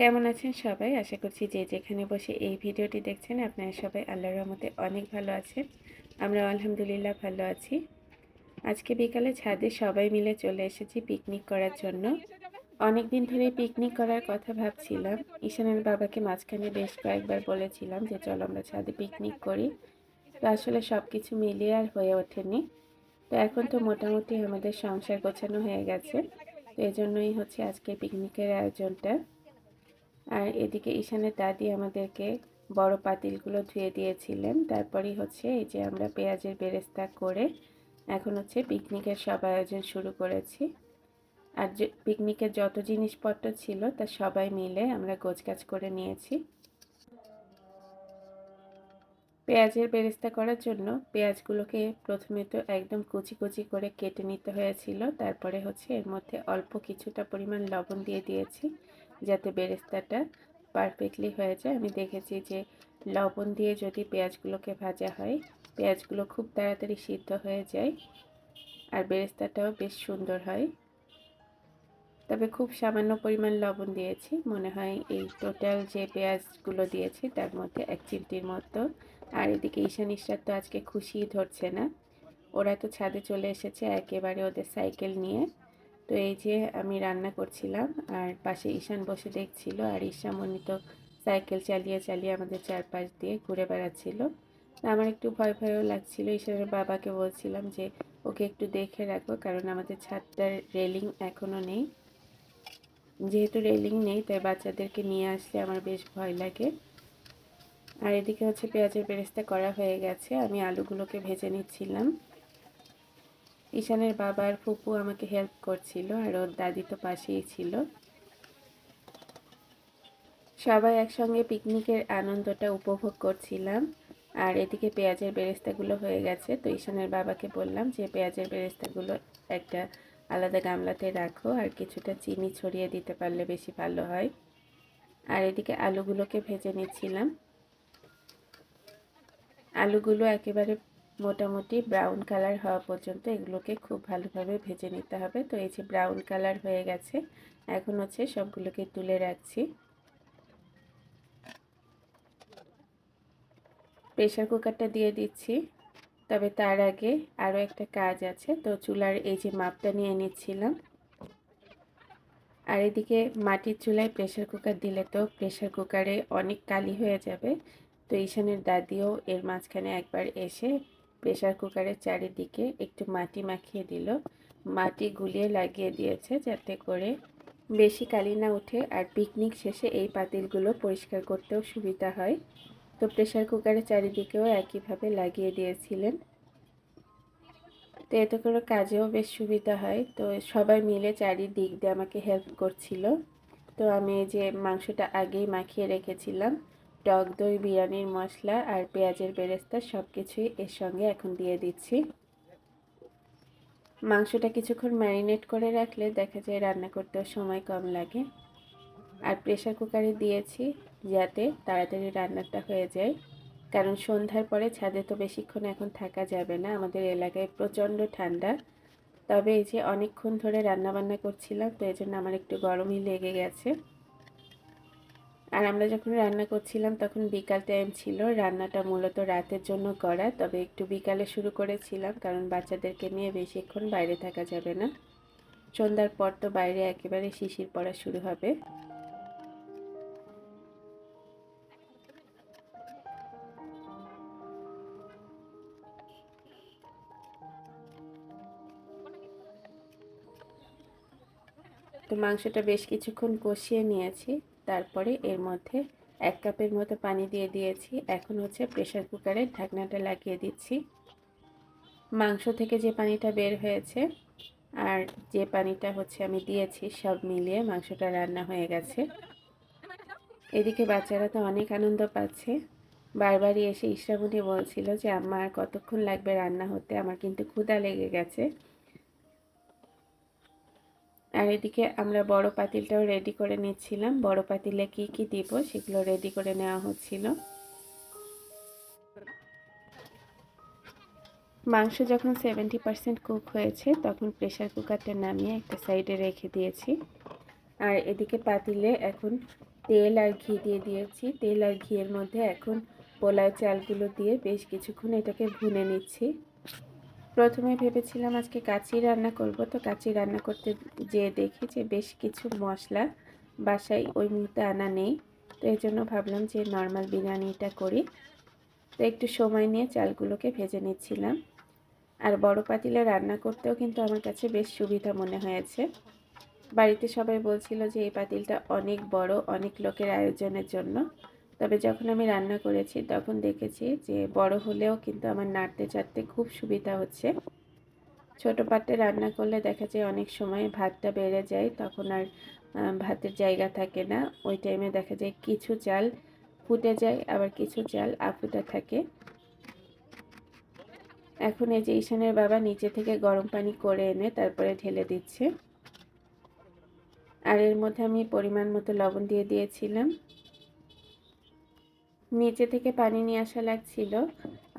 কেমন আছেন সবাই? আশা করছি যে যেখানে বসে এই ভিডিওটি দেখছেন, আপনারা সবাই আল্লাহর রহমতে অনেক ভালো আছেন। আমরা আলহামদুলিল্লাহ ভালো আছি। আজকে বিকালে ছাদে সবাই মিলে চলে এসেছি পিকনিক করার জন্য। অনেক দিন ধরে পিকনিক করার কথা ভাবছিলাম। ঈশানের বাবাকে মাঝখানে বেশ কয়েকবার বলেছিলাম যে, চলো আমরা ছাদে পিকনিক করি। তো আসলে সব কিছু মিলিয়ে আর হয়ে ওঠেনি। তো এখন তো মোটামুটি আমাদের সংসার গোছানো হয়ে গেছে। তো এজন্যই হচ্ছে আজকে পিকনিকের আয়োজনটা। আর এদিকে ঈশানের দাদি আমাদেরকে বড় পাতিলগুলো ধুয়ে দিয়েছিলেন। তারপরেই হচ্ছে এই যে আমরা পেঁয়াজের বেরেস্তা করে এখন হচ্ছে পিকনিকের সব আয়োজন শুরু করেছি। আর যে পিকনিকের যত জিনিসপত্র ছিল তা সবাই মিলে আমরা গোছগাছ করে নিয়েছি। পেঁয়াজের বেরেস্তা করার জন্য পেঁয়াজগুলোকে প্রথমে তো একদম কুচি কুচি করে কেটে নিতে হয়েছিল। তারপরে হচ্ছে এর মধ্যে অল্প কিছুটা পরিমাণ লবণ দিয়ে দিয়েছি। যাতে বেরেস্তাটা পারফেক্টলি হয়ে যায়। আমি দেখেছি যে লবণ দিয়ে যদি পেঁয়াজগুলোকে ভাজা হয়, পেঁয়াজগুলো খুব তাড়াতাড়ি সিদ্ধ হয়ে যায় আর বেরেস্তাটাও বেশ সুন্দর হয়। তবে খুব সামান্য পরিমাণ লবণ দিয়েছি। মনে হয় এই টোটাল যে পেঁয়াজগুলো দিয়েছি, তার মধ্যে এক চিমটির মতো। আর এদিকে ঈশান ইশরাত তো আজকে খুশি ধরছে না। ওরা তো ছাদে চলে এসেছে একেবারে ওদের সাইকেল নিয়ে। তো এই যে আমি রান্না করছিলাম, আর পাশে ঈশান বসে দেখছিল, আর ঈশামণি তো সাইকেল চালিয়ে চালিয়ে আমাদের চারপাশ দিয়ে ঘুরে বেড়াচ্ছিল। আমার একটু ভয় ভয়ও লাগছিল, ঈশানের বাবাকে বলছিলাম যে ওকে একটু দেখে রাখো, কারণ আমাদের ছাদটার রেলিং এখনও নেই। যেহেতু রেলিং নেই, তাই বাচ্চাদেরকে নিয়ে আসলে আমার বেশ ভয় লাগে। আর এদিকে হচ্ছে পেঁয়াজের বেরেস্তা করা হয়ে গেছে, আমি আলুগুলোকে ভেজে নিচ্ছিলাম। ঈশানের বাবার ফুপু আমাকে হেল্প করছিল আর ওর দাদি তো পাশেই ছিল। সবাই একসঙ্গে পিকনিকের আনন্দটা উপভোগ করছিলাম। আর এদিকে পেঁয়াজের বেরেস্তাগুলো হয়ে গেছে। তো ঈশানের বাবাকে বললাম যে, পেঁয়াজের বেরেস্তাগুলো একটা আলাদা গামলাতে রাখো আর কিছুটা চিনি ছড়িয়ে দিতে পারলে বেশি ভালো হয়। আর এদিকে আলুগুলোকে ভেজে নিচ্ছিলাম। আলুগুলো একেবারে মোটামুটি ব্রাউন কালার হওয়া পর্যন্ত এগুলোকে খুব ভালোভাবে ভেজে নিতে হবে। তো এই যে ব্রাউন কালার হয়ে গেছে, এখন হচ্ছে সবগুলোকে তুলে রাখছি। প্রেশার কুকারটা দিয়ে দিচ্ছি, তবে তার আগে আরও একটা কাজ আছে। তো চুলার এই যে মাপটা নিয়ে নিচ্ছিলাম, আর এদিকে মাটির চুলায় প্রেশার কুকার দিলে তো প্রেশার কুকারে অনেক কালি হয়ে যাবে। তো ঈশানের দাদিও এর মাঝখানে একবার এসে প্রেশার কুকারের চারিদিকে একটু মাটি মাখিয়ে দিল। মাটি গুলিয়ে লাগিয়ে দিয়েছে যাতে করে বেশি কালি না উঠে আর পিকনিক শেষে এই পাতিলগুলো পরিষ্কার করতেও সুবিধা হয়। তো প্রেশার কুকারের চারিদিকেও একইভাবে লাগিয়ে দিয়েছিলেন। তো এতে করে কাজেও বেশ সুবিধা হয়। তো সবাই মিলে চারিদিক দিয়ে আমাকে হেল্প করছিল। তো আমি যে মাংসটা আগেই মাখিয়ে রেখেছিলাম টক দই, বিরিয়ানির মশলা আর পেঁয়াজের বেরেস্তা সব কিছুই এর সঙ্গে এখন দিয়ে দিচ্ছি। মাংসটা কিছুক্ষণ ম্যারিনেট করে রাখলে দেখা যায় রান্না করতেও সময় কম লাগে। আর প্রেশার কুকারে দিয়েছি যাতে তাড়াতাড়ি রান্নাটা হয়ে যায়। কারণ সন্ধ্যার পরে ছাদে তো বেশিক্ষণ এখন থাকা যাবে না, আমাদের এলাকায় প্রচণ্ড ঠান্ডা। তবে এই যে অনেকক্ষণ ধরে রান্নাবান্না করছিলাম, তো এই জন্য আমার একটু গরমই লেগে গেছে। আর আমরা যখন রান্না করছিলাম, তখন বিকাল টাইম ছিল। রান্নাটা মূলত রাতের জন্য করা, তবে একটু বিকালে শুরু করেছিলাম, কারণ বাচ্চাদেরকে নিয়ে বেশিক্ষণ বাইরে থাকা যাবে না। সন্ধ্যার পর তো বাইরে একেবারে শিশির পড়া শুরু হবে। তো মাংসটা বেশ কিছুক্ষণ কষিয়ে নিয়েছি। তারপরে এর মধ্যে এক কাপের মতো পানি দিয়ে দিয়েছি। এখন হচ্ছে প্রেশার কুকারের ঢাকনাটা লাগিয়ে দিচ্ছি। মাংস থেকে যে পানিটা বের হয়েছে আর যে পানিটা হচ্ছে আমি দিয়েছি সব মিলিয়ে মাংসটা রান্না হয়ে গেছে। এদিকে বাচ্চারা তো অনেক আনন্দ পাচ্ছে। বারবারই এসে ইশরামণি বলছিল যে আমার কতক্ষণ লাগবে রান্না হতে? আমার কিন্তু ক্ষুদা লেগে গেছে। আর এদিকে আমরা বড় পাতিলটাও রেডি করে নিচ্ছিলাম। বড় পাতিলে কি কি দিব সেগুলো রেডি করে নেওয়া হচ্ছিল। মাংস যখন সেভেন্টি পারসেন্ট কুক হয়েছে, তখন প্রেশার কুকারটা নামিয়ে একটা সাইডে রেখে দিয়েছি। আর এদিকে পাতিলে এখন তেল আর ঘি দিয়ে দিয়েছি। তেল আর ঘিয়ের মধ্যে এখন পোলাও চালগুলো দিয়ে বেশ কিছুক্ষণ এটাকে ভুনে নিচ্ছি। প্রথমে ভেবেছিলাম আজকে কাচি রান্না করব, তো কাচি রান্না করতে যেয়ে দেখি যে বেশ কিছু মশলা বাসায় ওই মুহূর্তে আনা নেই। তো এই জন্য ভাবলাম যে নর্মাল বিরিয়ানিটা করি। তো একটু সময় নিয়ে চালগুলোকে ভেজে নিচ্ছিলাম। আর বড় পাতিলে রান্না করতেও কিন্তু আমার কাছে বেশ সুবিধা মনে হয়েছে। বাড়িতে সবাই বলছিল যে এই পাতিলটা অনেক বড়, অনেক লোকের আয়োজনের জন্য। তবে যখন আমি রান্না করেছি, তখন দেখেছি যে বড় হলেও কিন্তু আমার নাড়তে চাড়তে খুব সুবিধা হচ্ছে। ছোট পাত্রে রান্না করলে দেখা যায় অনেক সময় ভাতটা বেড়ে যায়, তখন আর ভাতের জায়গা থাকে না। ওই টাইমে দেখা যায় কিছু চাল ফুটে যায়, আবার কিছু চাল আফুটা থাকে। এখন এই যে ঈশানের বাবা নিচে থেকে গরম পানি করে এনে তারপরে ঢেলে দিচ্ছে। আর এর মধ্যে আমি পরিমাণ মতো লবণ দিয়ে দিয়েছিলাম। নিচে থেকে পানি নিয়ে আসা লাগছিল।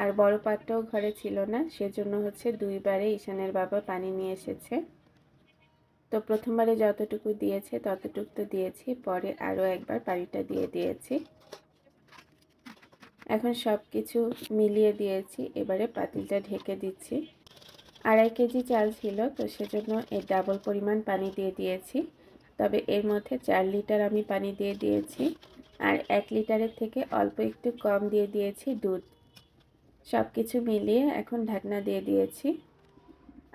আর বড় পাত্রও ঘরে ছিল না, সেজন্য হচ্ছে দুইবারে ঈশানের বাবা পানি নিয়ে এসেছে। তো প্রথমবারে যতটুকু দিয়েছে, ততটুকু তো দিয়েছি, পরে আরও একবার পানিটা দিয়ে দিয়েছি। এখন সব কিছু মিলিয়ে দিয়েছি, এবারে পাতিলটা ঢেকে দিচ্ছি। আড়াই কেজি চাল ছিল, তো সেজন্য এর ডাবল পরিমাণ পানি দিয়ে দিয়েছি। তবে এর মধ্যে চার লিটার আমি পানি দিয়ে দিয়েছি। আর এক লিটারের থেকে অল্প একটু কম দিয়ে দিয়েছি দুধ। সব কিছু মিলিয়ে এখন ঢাকনা দিয়ে দিয়েছি।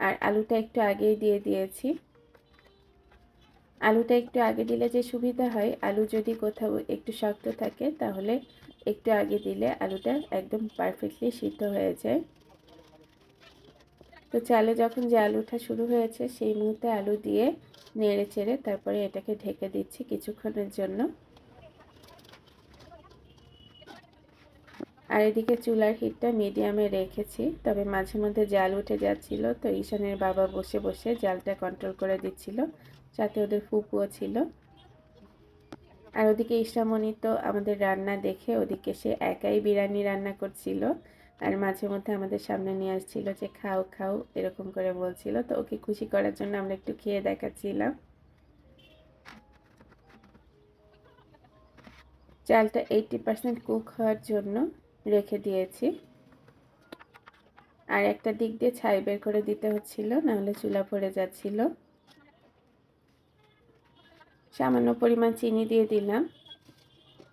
আর আলুটা একটু আগেই দিয়ে দিয়েছি। আলুটা একটু আগে দিলে যে সুবিধা হয়, আলু যদি কোথাও একটু শক্ত থাকে তাহলে একটু আগে দিলে আলুটা একদম পারফেক্টলি সিদ্ধ হয়ে যায়। তো চালে যখন যে আলুটা শুরু হয়েছে সেই মুহূর্তে আলু দিয়ে নেড়ে চেড়ে তারপরে এটাকে ঢেকে দিচ্ছি কিছুক্ষণের জন্য। আর এদিকে চুলার হিটটা মিডিয়ামে রেখেছি, তবে মাঝে মধ্যে জাল উঠে যাচ্ছিল, তো ঈশানের বাবা বসে বসে জালটা কন্ট্রোল করে দিচ্ছিল সাথে ওদের ফুপুও ছিল। আর ওদিকে ইসরামণি তো আমাদের রান্না দেখে ওদিকে সে একাই বিরিয়ানি রান্না করছিল, আর মাঝে মধ্যে আমাদের সামনে নিয়ে আসছিল যে, খাও খাও, এরকম করে বলছিল, তো ওকে খুশি করার জন্য আমরা একটু খেয়ে দেখাচ্ছিলাম। চালটা এইটটি পার্সেন্ট কুক হওয়ার জন্য রেখে দিয়েছি। আর একটা দিক দিয়ে ছাই বের করে দিতে হচ্ছিল, নাহলে চুলা পড়ে যাচ্ছিল। সামান্য পরিমাণ চিনি দিয়ে দিলাম।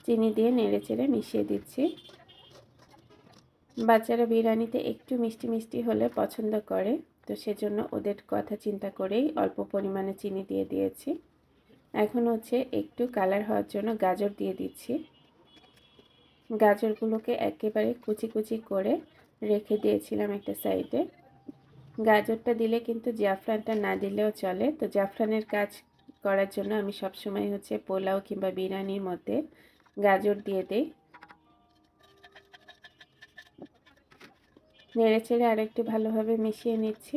চিনি দিয়ে নেড়ে চেড়ে মিশিয়ে দিচ্ছি। বাচ্চারা বিরিয়ানিতে একটু মিষ্টি মিষ্টি হলে পছন্দ করে, তো সেজন্য ওদের কথা চিন্তা করেই অল্প পরিমাণে চিনি দিয়ে দিয়েছি। এখন হচ্ছে একটু কালার হওয়ার জন্য গাজর দিয়ে দিচ্ছি। গাজরগুলোকে একেবারে কুচি কুচি করে রেখে দিয়েছিলাম একটা সাইডে। গাজরটা দিলে কিন্তু জাফরানটা না দিলেও চলে। তো জাফরানের কাজ করার জন্য আমি সবসময় হচ্ছে পোলাও কিংবা বিরিয়ানির মধ্যে গাজর দিয়ে দিই। নেড়ে চেড়ে আরেকটু ভালোভাবে মিশিয়ে নিচ্ছি।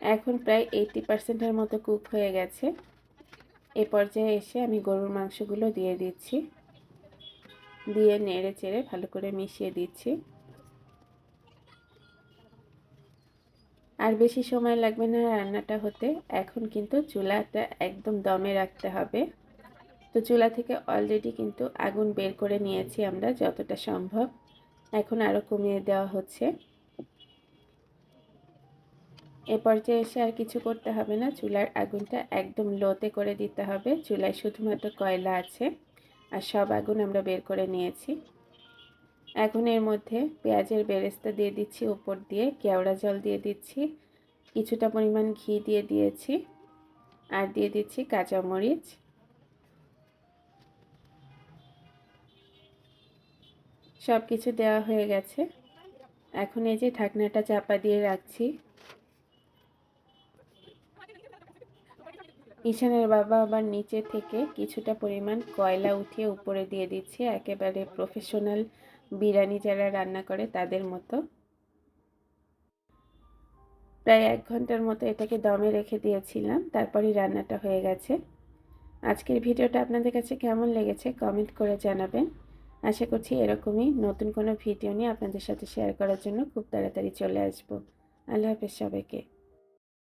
এখন প্রায় এইটি পার্সেন্টের মতো কুক হয়ে গেছে। এ পর্যায়ে এসে আমি গরুর মাংসগুলো দিয়ে দিচ্ছি। দিয়ে নেড়ে চেড়ে ভালো করে মিশিয়ে দিচ্ছি। আর বেশি সময় লাগবে না রান্নাটা হতে, এখন কিন্তু চুলাটা একদম দমে রাখতে হবে। তো চুলা থেকে অলরেডি কিন্তু আগুন বের করে নিয়েছি আমরা যতটা সম্ভব। এখন আরও কমিয়ে দেওয়া হচ্ছে। এ পর্যায়ে এসে আর কিছু করতে হবে না, চুলার আগুনটা একদম লোতে করে দিতে হবে। চুলায় শুধুমাত্র কয়লা আছে। আর সব আগুন আমরা বের করে নিয়েছি। এখন এর মধ্যে পেঁয়াজের বেরেস্তা দিয়ে দিচ্ছি, ওপর দিয়ে কেওড়া জল দিয়ে দিচ্ছি, কিছুটা পরিমাণ ঘি দিয়ে দিয়েছি, আর দিয়ে দিচ্ছি কাঁচামরিচ সব কিছু দেওয়া হয়ে গেছে। এখন এই যে ঢাকনাটা চাপা দিয়ে রাখছি ঈশানের বাবা আবার নিচে থেকে কিছুটা পরিমাণ কয়লা উঠিয়ে উপরে দিয়ে দিচ্ছে। একেবারে প্রফেশনাল বিরিয়ানি যারা রান্না করে তাদের মতো। প্রায় এক ঘণ্টার মতো এটাকে দমে রেখে দিয়েছিলাম, তারপরই রান্নাটা হয়ে গেছে। আজকের ভিডিওটা আপনাদের কাছে কেমন লেগেছে কমেন্ট করে জানাবেন। আশা করছি এরকমই নতুন কোনো ভিডিও নিয়ে আপনাদের সাথে শেয়ার করার জন্য খুব তাড়াতাড়ি চলে আসব। আল্লাহ হাফেজ সবাইকে।